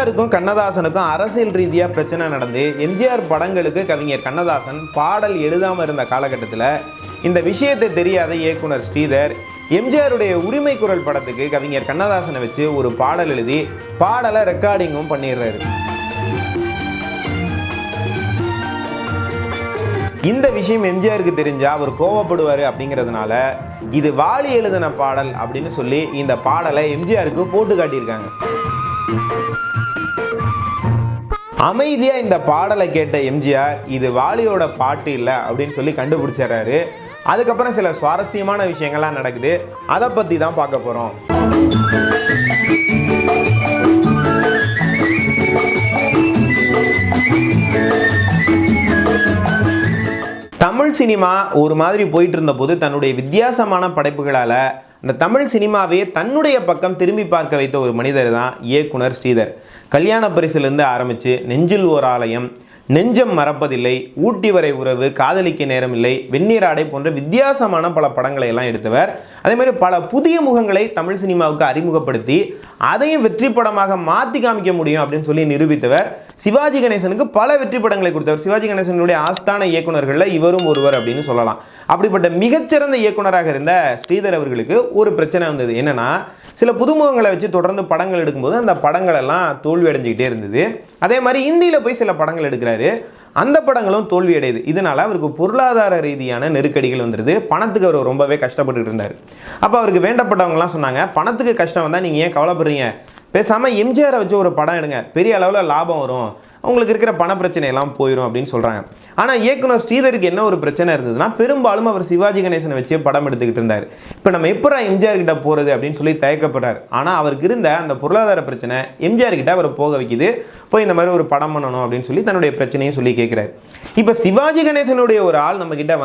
எம்ஜிஆருக்கும் கண்ணதாசனுக்கும் அரசியல் ரீதியாக பிரச்சனை நடந்து எம்ஜிஆர் படங்களுக்கு கவிஞர் கண்ணதாசன் பாடல் எழுதாமல் இருந்த காலகட்டத்தில் இந்த விஷயத்தை தெரியாத இயக்குனர் ஸ்ரீதர் எம்ஜிஆருடைய உரிமை குரல் படத்துக்கு கவிஞர் கண்ணதாசனை வச்சு ஒரு பாடல் எழுதி பாடலை ரெக்கார்டிங்கும் பண்ணிடுறாரு. இந்த விஷயம் எம்ஜிஆருக்கு தெரிஞ்சால் அவர் கோவப்படுவார் அப்படிங்கிறதுனால இது வாலி எழுதின பாடல் அப்படின்னு சொல்லி இந்த பாடலை எம்ஜிஆருக்கு போட்டு காட்டியிருக்காங்க. அமைதியாக இந்த பாடலை கேட்ட எம்ஜிஆர் இது வாலியோட பாட்டு இல்லை அப்படின்னு சொல்லி கண்டுபிடிச்சிடுறாரு. அதுக்கப்புறம் சில சுவாரஸ்யமான விஷயங்கள்லாம் நடக்குது. அதை பற்றி தான் பார்க்க போகிறோம் தமிழ் சினிமா ஒரு மாதிரி போயிட்டு இருந்தபோது தன்னுடைய வித்தியாசமான படைப்புகளால் இந்த தமிழ் சினிமாவே தன்னுடைய பக்கம் திரும்பி பார்க்க வைத்த ஒரு மனிதர் தான் இயக்குனர் ஸ்ரீதர். கல்யாண பரிசிலிருந்து ஆரம்பித்து நெஞ்சில் ஓர் ஆலயம் நெஞ்சம் மறப்பதில்லை ஊட்டி வரை உறவு காதலிக்க நேரம் இல்லை வெந்நீராடை போன்ற வித்தியாசமான பல படங்களை எல்லாம் எடுத்தவர். அதே மாதிரி பல புதிய முகங்களை தமிழ் சினிமாவுக்கு அறிமுகப்படுத்தி அதையும் வெற்றி படமாக மாற்றி காமிக்க முடியும் அப்படின்னு சொல்லி நிரூபித்தவர். சிவாஜி கணேசனுக்கு பல வெற்றி படங்களை கொடுத்தவர். சிவாஜி கணேசனுடைய ஆஸ்தான இயக்குநர்களில் இவரும் ஒருவர் அப்படின்னு சொல்லலாம். அப்படிப்பட்ட மிகச்சிறந்த இயக்குனராக இருந்த ஸ்ரீதர் அவர்களுக்கு ஒரு பிரச்சனை வந்தது. என்னன்னா சில புதுமுகங்களை வச்சு தொடர்ந்து படங்கள் எடுக்கும்போது அந்த படங்கள் எல்லாம் தோல்வி அடைஞ்சிக்கிட்டே இருந்தது. அதே மாதிரி இந்தியில் போய் சில படங்கள் எடுக்கிறாரு. அந்த படங்களும் தோல்வி அடையுது இதனால் அவருக்கு பொருளாதார ரீதியான நெருக்கடிகள் வந்துடுது பணத்துக்கு அவர் ரொம்பவே கஷ்டப்பட்டுட்டு இருந்தார். அப்போ அவருக்கு வேண்டப்பட்டவங்கலாம் சொன்னாங்க பணத்துக்கு கஷ்டம் வந்தால் நீங்கள் ஏன் கவலைப்படுறீங்க? பேசாமல் எம்ஜிஆரை வச்சு ஒரு படம் எடுங்க. பெரிய அளவில் லாபம் வரும். அவங்களுக்கு இருக்கிற பண பிரச்சனை எல்லாம் போயிடும் அப்படின்னு சொல்கிறாங்க ஆனால் இயக்குனர் ஸ்ரீதருக்கு என்ன ஒரு பிரச்சனை இருந்ததுன்னா பெரும்பாலும் அவர் சிவாஜி கணேசனை வச்சு படம் எடுத்துக்கிட்டு இருந்தார். இப்போ நம்ம எப்போ எம்ஜிஆர் கிட்ட போகிறது அப்படின்னு சொல்லி தயக்கப்படுறார். ஆனால் அவருக்கு இருந்த அந்த பொருளாதார பிரச்சனை எம்ஜிஆர் கிட்ட அவரை போக வைக்குது. போய் இந்த மாதிரி ஒரு படம் பண்ணணும் அப்படின்னு சொல்லி தன்னுடைய பிரச்சனையும் சொல்லி கேட்குறாரு இப்போ சிவாஜி கணேசனுடைய ஒரு ஆள் நம்ம கிட்ட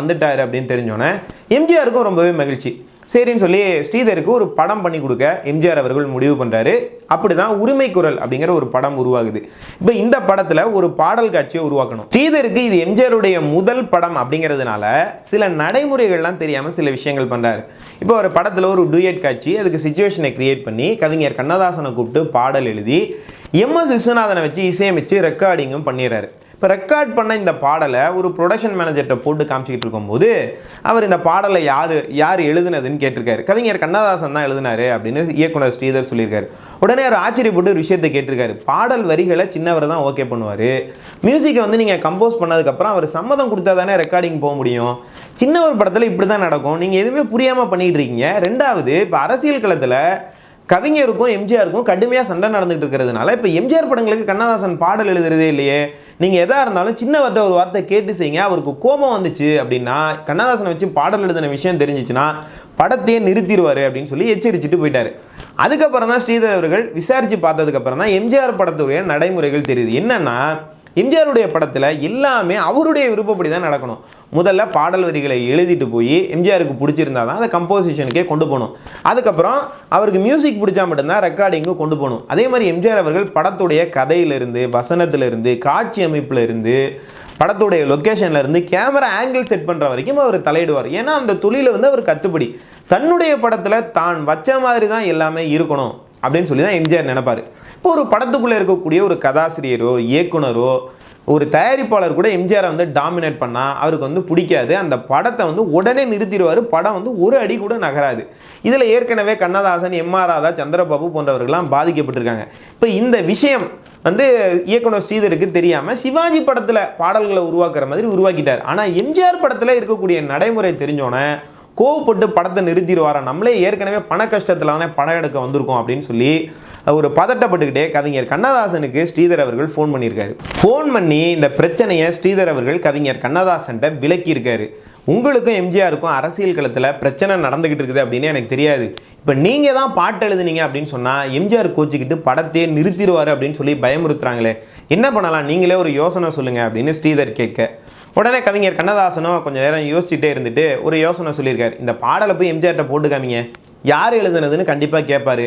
அப்படின்னு தெரிஞ்சோன்னே எம்ஜிஆருக்கும் ரொம்பவே மகிழ்ச்சி. சரின்னு சொல்லி ஸ்ரீதருக்கு ஒரு படம் பண்ணி கொடுக்க எம்ஜிஆர் அவர்கள் முடிவு பண்ணுறாரு அப்படி தான் உரிமை குரல் அப்படிங்கிற ஒரு படம் உருவாகுது. இப்போ இந்த படத்தில் ஒரு பாடல் காட்சியை உருவாக்கணும். ஸ்ரீதருக்கு இது எம்ஜிஆருடைய முதல் படம் அப்படிங்கிறதுனால சில நடைமுறைகள்லாம் தெரியாமல் சில விஷயங்கள் பண்ணுறாரு இப்போ ஒரு படத்தில் ஒரு டூயட் காட்சி அதுக்கு சுச்சுவேஷனை கிரியேட் பண்ணி கவிஞர் கண்ணதாசனை கூப்பிட்டு பாடல் எழுதி எம் எஸ் விஸ்வநாதனை வச்சு இசையமைச்சு ரெக்கார்டிங்கும் பண்ணிடுறாரு. இப்போ ரெக்கார்ட் பண்ண இந்த பாடலை ஒரு ப்ரொடக்ஷன் மேனேஜர்கிட்ட போட்டு காமிச்சிக்கிட்டு இருக்கும்போது அவர் இந்த பாடலை யார் யார் எழுதுனதுன்னு கேட்டிருக்காரு. கவிஞர் கண்ணதாசன் தான் எழுதினாரு அப்படின்னு இயக்குனர் ஸ்ரீதர் சொல்லியிருக்காரு. உடனே அவர் ஆச்சரியப்பட்டு ஒரு விஷயத்தை கேட்டிருக்காரு. பாடல் வரிகளை சின்னவர் தான் ஓகே பண்ணுவார். மியூசிக்கை வந்து நீங்கள் கம்போஸ் பண்ணதுக்கப்புறம் அவர் சம்மதம் கொடுத்தா தானே ரெக்கார்டிங் போக முடியும். சின்னவர் படத்தில் இப்படி தான் நடக்கும். நீங்கள் எதுவுமே புரியாமல் பண்ணிகிட்டு இருக்கீங்க. ரெண்டாவது இப்போ அரசியல் களத்தில் கவிஞருக்கும் எம்ஜிஆருக்கும் கடுமையாக சண்டை நடந்துகிட்டு இருக்கிறதுனால இப்போ எம்ஜிஆர் படங்களுக்கு கண்ணதாசன் பாடல் எழுதுறதே இல்லையே. நீங்கள் எதாக இருந்தாலும் சின்ன வார்த்தை ஒரு வார்த்தை கேட்டு செய்யுங்க. அவருக்கு கோபம் வந்துச்சு அப்படின்னா கண்ணதாசனை வச்சு பாடல் எழுதின விஷயம் தெரிஞ்சிச்சுன்னா படத்தையே நிறுத்திடுவார் அப்படின்னு சொல்லி எச்சரிச்சுட்டு போயிட்டார். அதுக்கப்புறம் தான் ஸ்ரீதர் அவர்கள் விசாரித்து பார்த்ததுக்கப்புறம் தான் எம்ஜிஆர் படத்துடைய நடைமுறைகள் தெரியுது. என்னென்னா எம்ஜிஆருடைய படத்தில் எல்லாமே அவருடைய விருப்பப்படி தான் நடக்கணும். முதல்ல பாடல் வரிகளை எழுதிட்டு போய் எம்ஜிஆருக்கு பிடிச்சிருந்தா தான் அதை கம்போசிஷனுக்கே கொண்டு போகணும். அதுக்கப்புறம் அவருக்கு மியூசிக் பிடிச்சா மட்டும்தான் ரெக்கார்டிங்கு கொண்டு போகணும். அதே மாதிரி எம்ஜிஆர் அவர்கள் படத்துடைய கதையிலிருந்து வசனத்திலிருந்து காட்சி அமைப்பிலிருந்து படத்துடைய லொக்கேஷன்லேருந்து கேமரா ஆங்கிள் செட் பண்ணுற வரைக்கும் அவர் தலையிடுவார். ஏன்னா அந்த துளியில் வந்து அவர் கத்துப்படி தன்னுடைய படத்தில் தான் வச்ச மாதிரி தான் எல்லாமே இருக்கணும் அப்படின்னு சொல்லி தான் எம்ஜிஆர் நினைப்பார். இப்போ ஒரு படத்துக்குள்ளே இருக்கக்கூடிய ஒரு கதாசிரியரோ இயக்குனரோ ஒரு தயாரிப்பாளர் கூட எம்ஜிஆரை வந்து டாமினேட் பண்ணால் அவருக்கு வந்து பிடிக்காது. அந்த படத்தை வந்து உடனே நிறுத்திடுவார். படம் வந்து ஒரு அடி கூட நகராது. இதில் ஏற்கனவே கண்ணதாசன் எம்ஆர் ராதா சந்திரபாபு போன்றவர்கள்லாம் பாதிக்கப்பட்டிருக்காங்க. இப்போ இந்த விஷயம் வந்து இயக்குனர் ஸ்ரீதருக்கு தெரியாமல் சிவாஜி படத்தில் பாடல்களை உருவாக்குற மாதிரி உருவாக்கிட்டார். ஆனால் எம்ஜிஆர் படத்தில் இருக்கக்கூடிய நடைமுறை தெரிஞ்சோன்னே கோவப்பட்டு படத்தை நிறுத்திடுவாரா? நம்மளே ஏற்கனவே பண கஷ்டத்தில் தானே படம் எடுக்க வந்திருக்கோம் அப்படின்னு சொல்லி ஒரு பதட்டப்பட்டுக்கிட்டே கவிஞர் கண்ணதாசனுக்கு ஸ்ரீதர் அவர்கள் ஃபோன் பண்ணியிருக்காரு. ஃபோன் பண்ணி இந்த பிரச்சனையை ஸ்ரீதர் அவர்கள் கவிஞர் கண்ணதாசன்ட்ட விளக்கியிருக்காரு. உங்களுக்கும் எம்ஜிஆருக்கும் அரசியல் களத்தில் பிரச்சனை நடந்துக்கிட்டு இருக்குது அப்படின்னு எனக்கு தெரியாது. இப்போ நீங்கள் தான் பாட்டு எழுதுனீங்க அப்படின்னு சொன்னால் எம்ஜிஆர் கோச்சிக்கிட்டு படத்தையே நிறுத்திடுவார் அப்படின்னு சொல்லி பயமுறுத்துறாங்களே. என்ன பண்ணலாம்? நீங்களே ஒரு யோசனை சொல்லுங்கள் அப்படின்னு ஸ்ரீதர் கேட்க. உடனே கவிஞர் கண்ணதாசனும் கொஞ்சம் நேரம் யோசிச்சுட்டே இருந்துட்டு ஒரு யோசனை சொல்லியிருக்காரு. இந்த பாடலை போய் எம்ஜிஆர்கிட்ட போட்டு காமிங்க. யார் எழுதுனதுன்னு கண்டிப்பாக கேட்பார்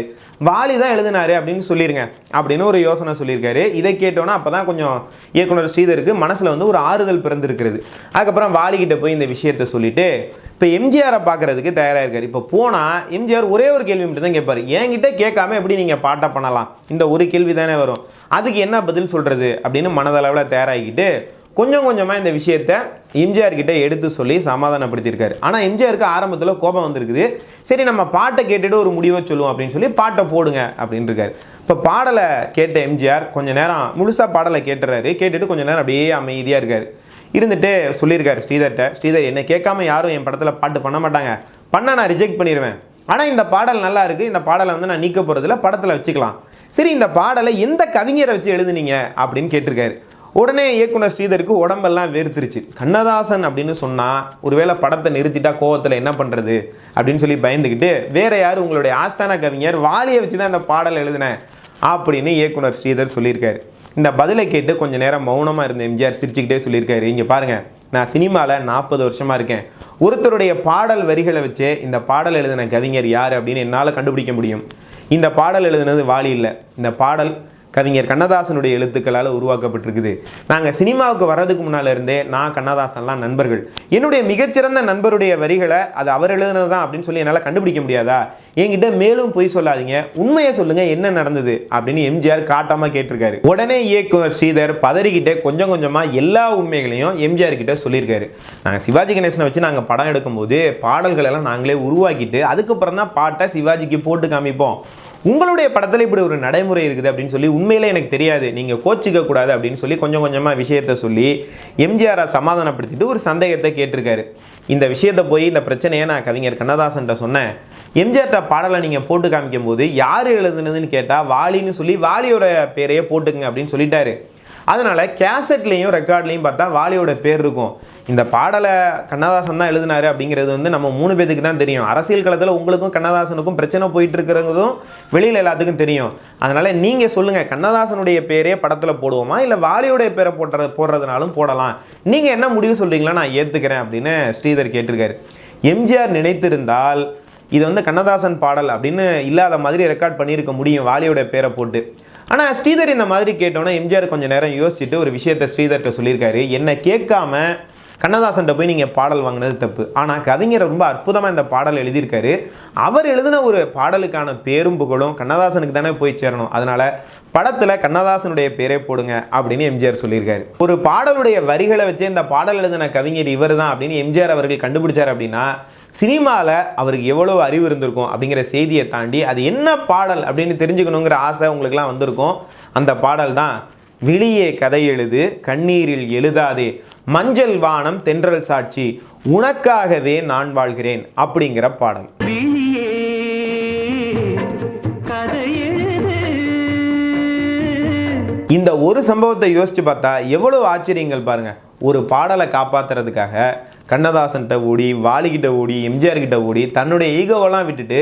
வாலி தான் எழுதினாரு அப்படின்னு சொல்லிடுங்க அப்படின்னு ஒரு யோசனை சொல்லியிருக்காரு. இதை கேட்டோன்னா அப்போ தான் கொஞ்சம் இயக்குனர் ஸ்ரீதருக்கு மனசில் வந்து ஒரு ஆறுதல் பிறந்திருக்கிறது. அதுக்கப்புறம் வாலிக்கிட்ட போய் இந்த விஷயத்த சொல்லிட்டு இப்போ எம்ஜிஆரை பார்க்குறதுக்கு தயாராக இருக்கார் இப்போ போனால் எம்ஜிஆர் ஒரே ஒரு கேள்வி மட்டும் தான் கேட்பார் என்கிட்ட கேட்காம எப்படி நீங்கள் பாட்டை பண்ணலாம்? இந்த ஒரு கேள்வி தானே வரும். அதுக்கு என்ன பதில் சொல்கிறது அப்படின்னு மனதளவில் தயாராகிக்கிட்டு கொஞ்சம் கொஞ்சமாக இந்த விஷயத்தை எம்ஜிஆர்கிட்ட எடுத்து சொல்லி சமாதானப்படுத்தியிருக்காரு. ஆனால் எம்ஜிஆருக்கு ஆரம்பத்தில் கோபம் வந்திருக்குது. சரி நம்ம பாட்டை கேட்டுட்டு ஒரு முடிவை சொல்லுவோம் அப்படின்னு சொல்லி பாட்டை போடுங்க அப்படின்னு இருக்காரு இப்போ பாடலை கேட்ட எம்ஜிஆர் கொஞ்ச நேரம் முழுசாக பாடலை கேட்டுறாரு. கேட்டுட்டு கொஞ்ச நேரம் அப்படியே அமைதியாக இருக்கார். இருந்துட்டு சொல்லியிருக்காரு ஸ்ரீதர்கிட்ட. ஸ்ரீதர் என்னை கேட்காம யாரும் என் படத்தில் பாட்டு பண்ண மாட்டாங்க. பண்ண நான் ரிஜெக்ட் பண்ணிடுவேன் ஆனால் இந்த பாடல் நல்லா இருக்குது இந்த பாடலை வந்து நான் நீக்க போகிறதுல படத்தில் வச்சுக்கலாம். சரி இந்த பாடலை எந்த கவிஞரை வச்சு எழுதுனீங்க? அப்படின்னு கேட்டிருக்காரு. உடனே இயக்குனர் ஸ்ரீதருக்கு உடம்பெல்லாம் வேர்த்துருச்சு கண்ணதாசன் அப்படின்னு சொன்னால் ஒருவேளை படத்தை நிறுத்திட்டா கோவத்தில் என்ன பண்ணுறது அப்படின்னு சொல்லி பயந்துக்கிட்டு வேற யார்? உங்களுடைய ஆஸ்தான கவிஞர் வாலியை வச்சு தான் இந்த பாடல் எழுதினேன் அப்படின்னு இயக்குனர் ஸ்ரீதர் சொல்லியிருக்காரு. இந்த பதிலை கேட்டு கொஞ்சம் நேரம் மௌனமாக இருந்த எம்ஜிஆர் சிரிச்சுக்கிட்டே சொல்லியிருக்காரு. இங்கே பாருங்கள் நான் சினிமாவில் நாற்பது வருஷமாக இருக்கேன். ஒருத்தருடைய பாடல் வரிகளை வச்சு இந்த பாடல் எழுதின கவிஞர் யார் அப்படின்னு என்னால் கண்டுபிடிக்க முடியும். இந்த பாடல் எழுதினது வாலி இல்லை. இந்த பாடல் கவிஞர் கண்ணதாசனுடைய எழுத்துக்களால் உருவாக்கப்பட்டிருக்குது. நாங்கள் சினிமாவுக்கு வர்றதுக்கு முன்னால் இருந்தே நான் கண்ணதாசன்லாம் நண்பர்கள். என்னுடைய மிகச்சிறந்த நண்பருடைய வரிகளை அது அவர் எழுதுனது தான் அப்படின்னு சொல்லி என்னால் கண்டுபிடிக்க முடியாதா? என்கிட்ட மேலும் பொய் சொல்லாதீங்க. உண்மையை சொல்லுங்க என்ன நடந்தது? அப்படின்னு எம்ஜிஆர் காட்டாமல் கேட்டிருக்காரு. உடனே இயக்குனர் ஸ்ரீதர் பதறிக்கிட்டே கொஞ்சம் கொஞ்சமாக எல்லா உண்மைகளையும் எம்ஜிஆர் கிட்ட சொல்லியிருக்காரு. நாங்கள் சிவாஜி கணேசனை வச்சு நாங்கள் படம் எடுக்கும்போது பாடல்கள் எல்லாம் நாங்களே உருவாக்கிட்டு அதுக்கப்புறம் தான் பாட்டை சிவாஜிக்கு போட்டு காமிப்போம். உங்களுடைய படத்தில் இப்படி ஒரு நடைமுறை இருக்குது அப்படின்னு சொல்லி உண்மையிலே எனக்கு தெரியாது. நீங்கள் கோச்சிக்க கூடாது அப்படின்னு சொல்லி கொஞ்சம் கொஞ்சமாக விஷயத்த சொல்லி எம்ஜிஆரை சமாதானப்படுத்திட்டு ஒரு சந்தேகத்தை கேட்டிருக்காரு. இந்த விஷயத்தை போய் இந்த பிரச்சனையை நான் கவிஞர் கண்ணதாசன்கிட்ட சொன்னேன். எம்ஜிஆர்ட்ட பாடலை நீங்கள் போட்டு காமிக்கும் போது யார் எழுதுனதுன்னு கேட்டால் வாலின்னு சொல்லி வாலியோட பேரையே போட்டுக்குங்க அப்படின்னு சொல்லிட்டாரு. அதனால் கேசட்லேயும் ரெக்கார்ட்லேயும் பார்த்தா வாலியோட பேர் இருக்கும். இந்த பாடலை கண்ணதாசன் தான் எழுதினாரு அப்படிங்கிறது வந்து நம்ம மூணு பேத்துக்கு தான் தெரியும். அரசியல் களத்தில் உங்களுக்கும் கண்ணதாசனுக்கும் பிரச்சனை போயிட்டு இருக்கிறதும் வெளியில் எல்லாத்துக்கும் தெரியும். அதனால் நீங்கள் சொல்லுங்கள் கண்ணதாசனுடைய பேரே படத்தில் போடுவோமா? இல்லை வாலியுடைய பேரை போட்டுறது போடுறதுனாலும் போடலாம். நீங்கள் என்ன முடிவு சொல்கிறீங்களா நான் ஏற்றுக்கிறேன் அப்படின்னு ஸ்ரீதர் கேட்டிருக்காரு. எம்ஜிஆர் நினைத்திருந்தால் இது வந்து கண்ணதாசன் பாடல் அப்படின்னு இல்லாத மாதிரி ரெக்கார்ட் பண்ணியிருக்க முடியும் வாலியோட பேரை போட்டு. ஆனால் ஸ்ரீதர் இந்த மாதிரி கேட்டோன்னா எம்ஜிஆர் கொஞ்சம் நேரம் யோசிச்சுட்டு ஒரு விஷயத்தை ஸ்ரீதர்கிட்ட சொல்லியிருக்காரு. என்னை கேட்காம கண்ணதாசன்கிட்ட போய் நீங்கள் பாடல் வாங்கினது தப்பு. ஆனால் கவிஞர் ரொம்ப அற்புதமாக இந்த பாடல் எழுதியிருக்காரு. அவர் எழுதின ஒரு பாடலுக்கான பேரும் புகழும் கண்ணதாசனுக்கு தானே போய் சேரணும். அதனால் படத்தில் கண்ணதாசனுடைய பேரே போடுங்க அப்படின்னு எம்ஜிஆர் சொல்லியிருக்காரு. ஒரு பாடலுடைய வரிகளை வச்சு இந்த பாடல் எழுதின கவிஞர் இவர் தான் அப்படின்னு எம்ஜிஆர் அவர்கள் கண்டுபிடிச்சார் அப்படின்னா சினிமாவில் அவருக்கு எவ்வளோ அறிவு இருந்திருக்கும் அப்படிங்கிற செய்தியை தாண்டி அது என்ன பாடல் அப்படின்னு தெரிஞ்சுக்கணுங்கிற ஆசை உங்களுக்குலாம் வந்திருக்கும். அந்த பாடல் தான் விழியே கதை எழுது கண்ணீரில் எழுதாதே மஞ்சள் வானம் தென்றல் சாட்சி உனக்காகவே நான் வாழ்கிறேன் அப்படிங்கிற பாடல். இந்த ஒரு சம்பவத்தை யோசிச்சு பார்த்தா எவ்வளோ ஆச்சரியங்கள் பாருங்க. ஒரு பாடலை காப்பாத்துறதுக்காக கண்ணதாசன்கிட்ட ஓடி வாலிகிட்ட ஓடி எம்ஜிஆர் கிட்ட ஓடி தன்னுடைய ஈகோவெல்லாம் விட்டுட்டு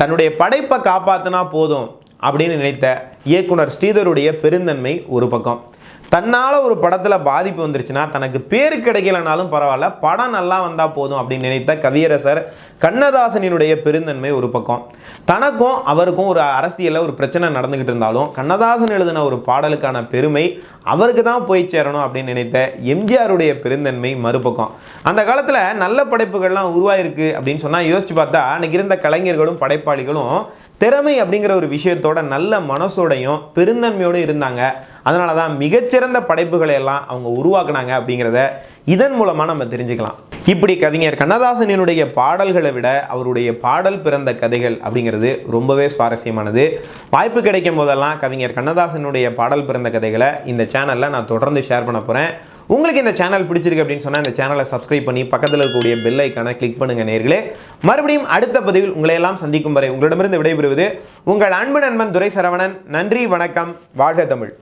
தன்னுடைய படைப்பை காப்பாற்றினா போதும் அப்படின்னு நினைத்த இயக்குனர் ஸ்ரீதருடைய பெருந்தன்மை ஒரு பக்கம். தன்னால் ஒரு படத்தில் பாதிப்பு வந்துருச்சுன்னா தனக்கு பேர் கிடைக்கலனாலும் பரவாயில்ல படம் நல்லா வந்தால் போதும் அப்படின்னு நினைத்த கவியரசர் கண்ணதாசனினுடைய பெருந்தன்மை ஒரு பக்கம். தனக்கும் அவருக்கும் ஒரு அரசியலில் ஒரு பிரச்சனை நடந்துக்கிட்டு இருந்தாலும் கண்ணதாசன் எழுதின ஒரு பாடலுக்கான பெருமை அவருக்கு தான் போய் சேரணும் அப்படின்னு நினைத்த எம்ஜிஆருடைய பெருந்தன்மை மறுபக்கம். அந்த காலத்தில் நல்ல படைப்புகள்லாம் உருவாயிருக்கு அப்படின்னு சொன்னால் யோசிச்சு பார்த்தா அன்றைக்கி இருந்த கலைஞர்களும் படைப்பாளிகளும் திறமை அப்படிங்கிற ஒரு விஷயத்தோட நல்ல மனசோடையும் பெருந்தன்மையோடு இருந்தாங்க. அதனால தான் மிகச்சிறந்த படைப்புகளை எல்லாம் அவங்க உருவாக்குனாங்க அப்படிங்கிறத இதன் மூலமாக நம்ம தெரிஞ்சுக்கலாம். இப்படி கவிஞர் கண்ணதாசனினுடைய பாடல்களை விட அவருடைய பாடல் பிறந்த கதைகள் அப்படிங்கிறது ரொம்பவே சுவாரஸ்யமானது. வாய்ப்பு கிடைக்கும் போதெல்லாம் கவிஞர் கண்ணதாசனுடைய பாடல் பிறந்த கதைகளை இந்த சேனலில் நான் தொடர்ந்து ஷேர் பண்ண போகிறேன் உங்களுக்கு இந்த சேனல் பிடிச்சிருக்கு அப்படின்னு சொன்னால் இந்த சேனலை சப்ஸ்கிரைப் பண்ணி பக்கத்தில் இருக்கக்கூடிய பெல் ஐக்கானை கிளிக் பண்ணுங்க நேர்களே. மறுபடியும் அடுத்த பதிவில் உங்களையெல்லாம் சந்திக்கும் வரை உங்களிடமிருந்து விடைபெறுவது உங்கள் அன்பு நண்பன் துரை சரவணன் நன்றி வணக்கம். வாழ்க தமிழ்.